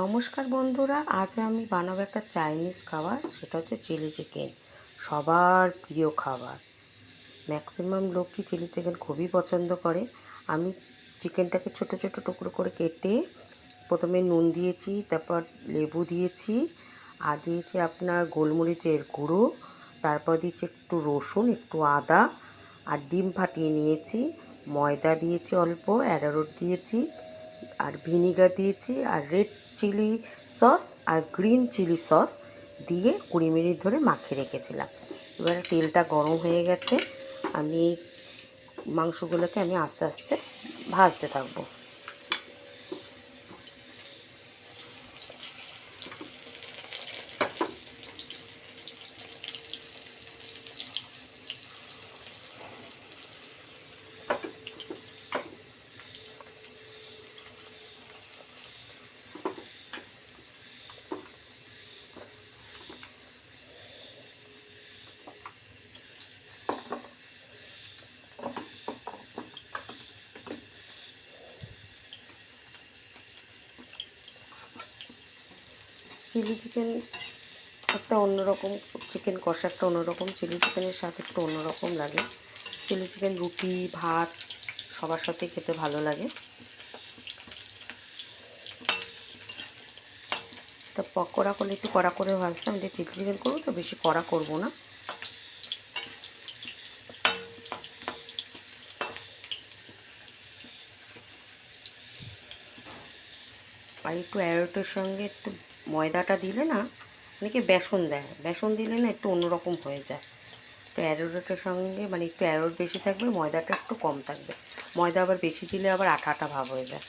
নমস্কার বন্ধুরা, আজ আমি বানাবো একটা চাইনিজ খাবার, সেটা হচ্ছে চিলি চিকেন, সবার প্রিয় খাবার। ম্যাক্সিমাম লোকই চিলি চিকেন খুবই পছন্দ করে। আমি চিকেনটাকে ছোট ছোট টুকরো করে কেটে প্রথমে নুন দিয়েছি, তারপর লেবু দিয়েছি, আর দিয়েছি আপনার গোলমরিচের গুঁড়ো, তারপর দিয়েছি একটু রসুন, একটু আদা, আর ডিম ফাটিয়ে নিয়েছি, ময়দা দিয়েছি অল্প, অ্যারারুট দিয়েছি, আর ভিনিগার দিয়েছি, আর রেড চিলি সস আর গ্রিন চিলি সস দিয়ে কুড়ি মিনিট ধরে মাখিয়ে রেখেছিলাম। এবার তেলটা গরম হয়ে গেছে। আমি মাংসগুলোকে আমি আস্তে আস্তে ভাজতে থাকব। চিলি চিকেন একটা অন্যরকম, চিকেন কষা একটা অন্যরকম, চিলি চিকেনের সাথে একটু অন্যরকম লাগে। চিলি চিকেন রুটি, ভাত সবার সাথে খেতে ভালো লাগে। এটা পকোড়া করলে একটু কড়া করে ভাজতাম এটা চিলি চিকেন করব তো, বেশি কড়া করব না। আর একটু অ্যারোটের সঙ্গে একটু ময়দাটা দিলে না অনেকে বেসন দেয়। বেসন দিলে না একটু অন্যরকম হয়ে যায়। তো সঙ্গে মানে একটু অ্যারোট বেশি থাকবে, ময়দাটা একটু কম থাকবে। ময়দা আবার বেশি দিলে আবার আঠা আঠা ভাব হয়ে যায়।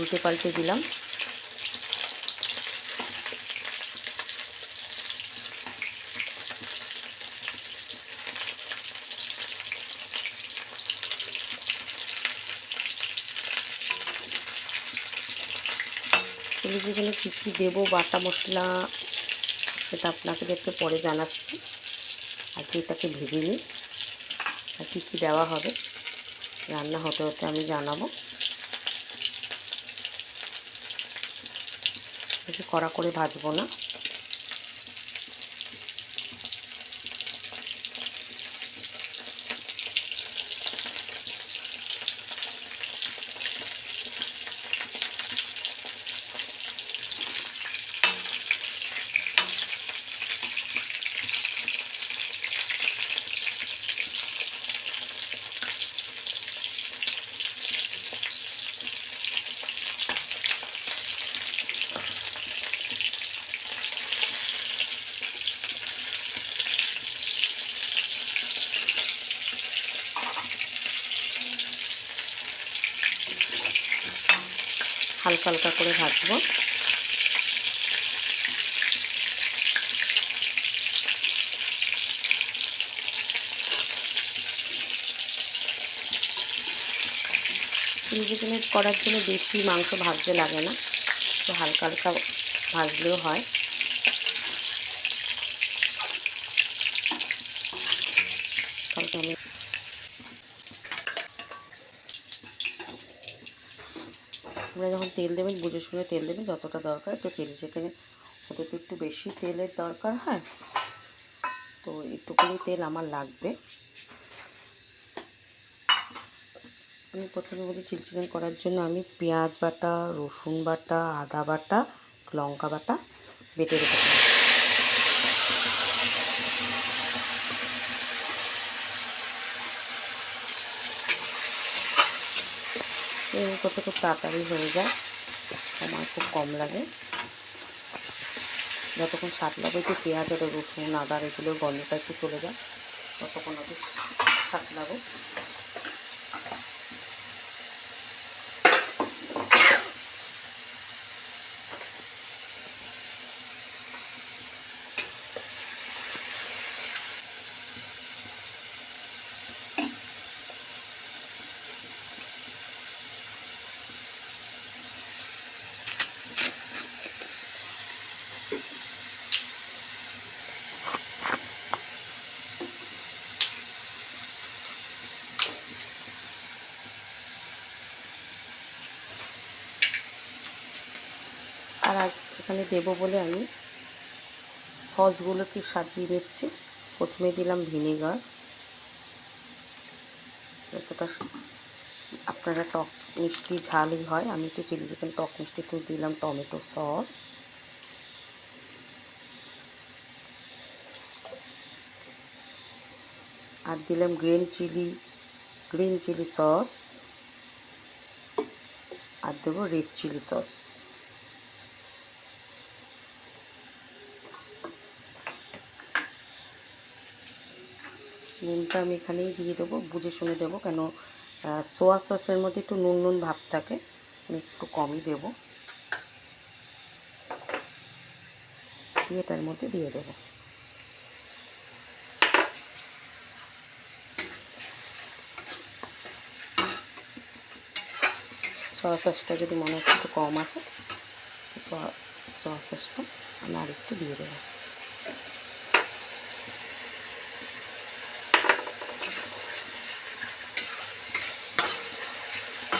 উল্টে পাল্টে দিলাম। চিলি চিকেনে কী কী দেবো, বাটা মশলা সেটা আপনাকে দেখতে পরে জানাচ্ছি। আর কি এটাকে ভেবে নিই, আর কী কী দেওয়া হবে, রান্না হতে হতে আমি জানাব। কড়া করে ভাজবো না। হালকা হালকা করে ভাজবো। চিলি করার জন্য বেশি মাংস ভাজতে লাগে না তো হালকা হালকা ভাজলেও হয়। আমি আপনারা যখন তেল দেবেন, বুঝে শুনে তেল দেবেন, যতটা দরকার তো চিলি চিকেনে হতে তো একটু বেশি তেলের দরকার হয়, তো একটুখানি তেল আমার লাগবে। আমি প্রথমে বলি চিলি চিকেন করার জন্য আমি পেঁয়াজ বাটা, রসুন বাটা, আদা বাটা, লঙ্কা বাটা বেটে রেখেছি করতে খুব তাড়াতাড়ি হয়ে যায়। সময় খুব কম লাগে। যতক্ষণ সাতলাবো, একটু পেঁয়াজ আর রসুন আদার এগুলো গন্ধটা একটু চলে যায়, ততক্ষণ আমি সাতলাবো। এখানে দেবো বলে আমি সসগুলোকে সাজিয়ে নিচ্ছি প্রথমে দিলাম ভিনেগার। যতটা আপনারা টক মিষ্টি ঝালই হয়, আমি একটু চিলি চিকেন, টক মিষ্টি একটু দিলাম টমেটো সস। আর দিলাম green chilli green chilli sauce. আর দেবো রেড চিলি সস। নুনটা আমি এখানেই দিয়ে দেবো, বুঝে শুনে দেবো কেন সোয়া সসের মধ্যে একটু নুন নুন ভাব থাকে, আমি একটু কমই দেবো। দিয়ে এটার মধ্যে দিয়ে দেবো। সোয়া সসটা যদি মনে হচ্ছে একটু কম আছে সয়া সয়া সসটা আমি আর একটু দিয়ে দেবো।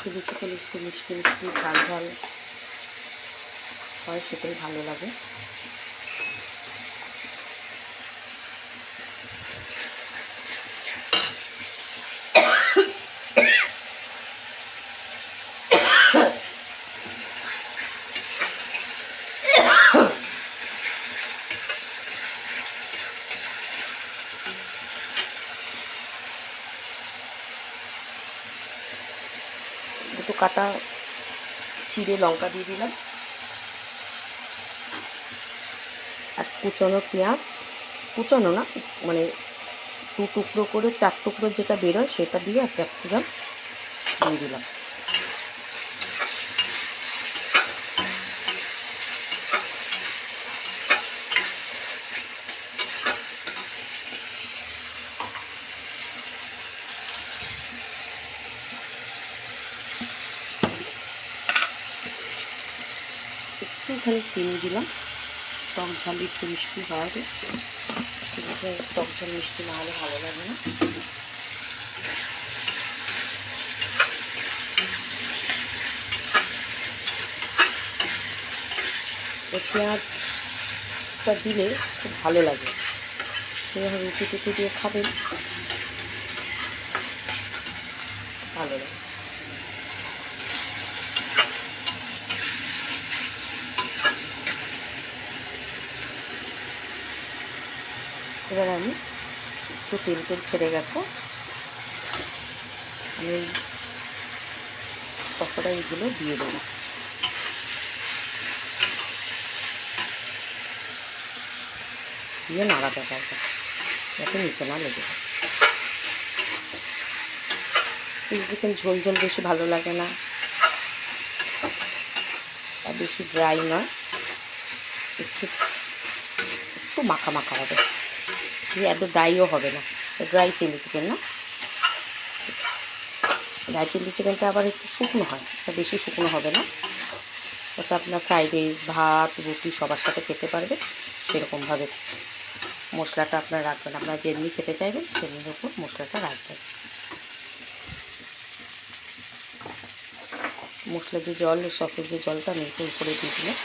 চিলি করে একটু মিষ্টি মিষ্টি ঝাল ঝাল হয় সেটাই ভালো লাগে। দুটো কাটা চিড়ে লঙ্কা দিয়ে দিলাম। আর কুচানো পেঁয়াজ, কুচানো না মানে দু টুকরো করে, চার টুকরো যেটা বেরোয় সেটা দিয়ে আর ক্যাপসিকাম দিয়ে দিলাম। একটুখানি চিনি দিলাম। টক ঝাল একটু মিষ্টি চিনিটা টক ঝাল মিষ্টি না হলে ভালো লাগে না। পেঁয়াজটা দিলে খুব ভালো লাগে। সেভাবে রুটি টুটি দিয়ে খাবেন। ভালো লাগে। এবার আমি একটু তেল তেল ছেড়ে গেছে। আমি পকোড়া এগুলো দিয়ে দেবো। দিয়ে নাড়াতে পারব যাতে নিচে না লেগে চিকেন ঝোল ঝোল বেশি ভালো লাগে না, আর বেশি ড্রাই নয়, একটু একটু মাখা মাখা হবে। দিয়ে এত ড্রাইও হবে না ড্রাই চিলি চিকেন না। ড্রাই চিলি চিকেনটা আবার একটু শুকনো হয় বেশি শুকনো হবে না। ওটা আপনার ফ্রাইড রাইস ভাত, রুটি সবার সাথে খেতে পারবে সেরকমভাবে। মশলাটা আপনার রাখবেন, আপনারা যেমনি খেতে চাইবেন, সেমনির উপর মশলাটা রাখবেন। মশলার যে জল, সসের যে জলটা, আমি একটু উপরে দিয়ে দিলাম।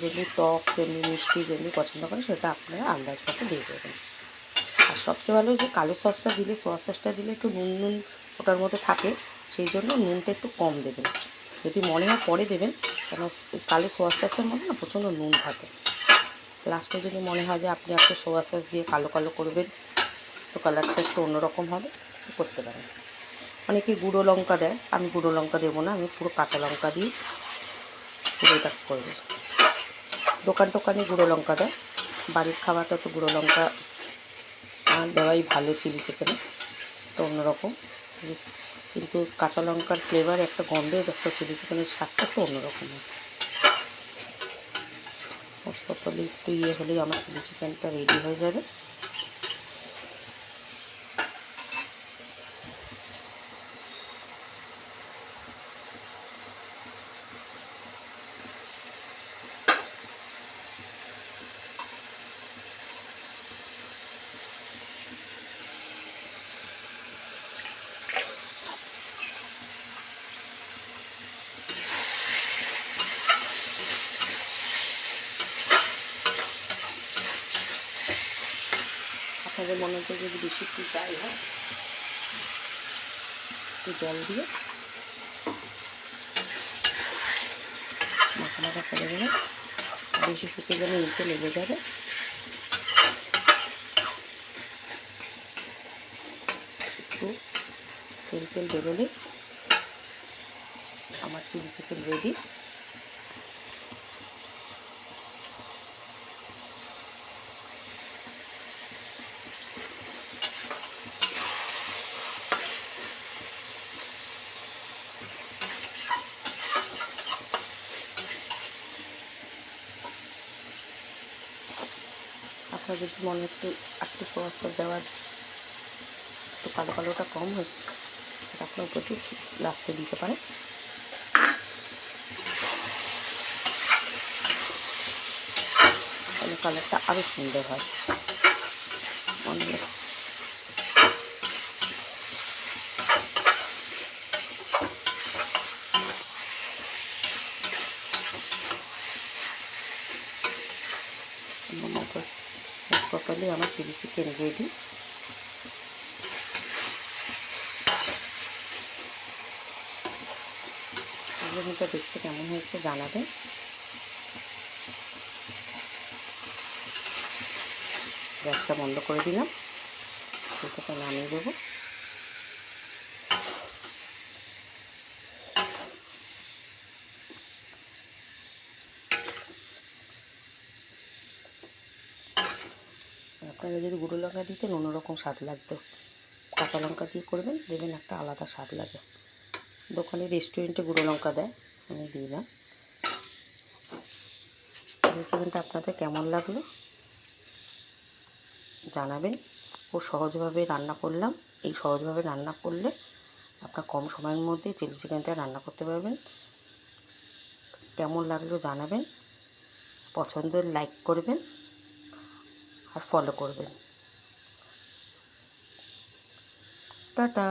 যেমনি টক যেমনি মিষ্টি যেমনি পছন্দ করে, সেটা আপনারা আন্দাজ মতো দিয়ে দেবেন। আর সবচেয়ে ভালো যে কালো সসটা দিলে, সোয়া সসটা দিলে একটু নুন নুন ওটার মধ্যে থাকে, সেই জন্য নুনটা একটু কম দেবেন। যদি মনে হয় পরে দেবেন, কেন কালো সোয়া সসের মধ্যে না প্রচণ্ড নুন থাকে। লাস্টে যদি মনে হয় যে আপনি একটু সোয়া সস দিয়ে কালো কালো করবেন, তো কালারটা একটু অন্যরকম হবে করতে পারেন। অনেকে গুঁড়ো লঙ্কা দেয়, আমি গুঁড়ো লঙ্কা দেবো না, আমি পুরো কাঁচা লঙ্কা দিয়ে পুরো এটা করব দোকান টোকানে গুঁড়ো লঙ্কা দেয়। বাড়ির খাবারটা তো গুঁড়ো লঙ্কা দেওয়াই ভালো চিলি চিকেনে, তো অন্যরকম। কিন্তু কাঁচা লঙ্কার ফ্লেভার একটা গন্ধ একটা চিলি চিকেনের স্বাদটা তো অন্যরকম। হয় একটু ইয়ে হলেই আমার চিলি চিকেনটা রেডি হয়ে যাবে। আপনাদের মনে হচ্ছে যদি বেশি একটু ড্রাই হয়? একটু জল দিয়ে মশলাটা করে দেবেন বেশি শুকিয়ে গেলে নিচে লেগে যাবে। একটু তেল তেল বেরোলে আমার চিলি চিকেন রেডি যদি মনে একটু একটু সসটা দেওয়ার একটু কালো কালোটা কম হয়েছে। সেটা আপনার দিয়ে লাস্টে দিতে তাহলে কালারটা আরও সুন্দর হয়। মনে মতো প্রপারলি আমার চিলি চিকেন রেডি বিরিয়ানিটা দেখতে কেমন হয়েছে জানাবেন। গ্যাসটা বন্ধ করে দিলাম। সেটাকে নামিয়ে দেবো। আপনারা যদি গুঁড়ো লঙ্কা দিতেন, অন্যরকম স্বাদ লাগতো। কাঁচা লঙ্কা দিয়ে করবেন, দেবেন একটা আলাদা স্বাদ লাগে। দোকানে রেস্টুরেন্টে গুঁড়ো লঙ্কা দেয়, আমি দিই না চিকেনটা আপনাদের কেমন লাগল জানাবেন। ও সহজভাবে রান্না করলাম। এই সহজভাবে রান্না করলে আপনার কম সময়ের মধ্যে চিলি চিকেনটা রান্না করতে পারবেন। কেমন লাগল জানাবেন। পছন্দের লাইক করবেন। আর ফলো করবেন। টাটা।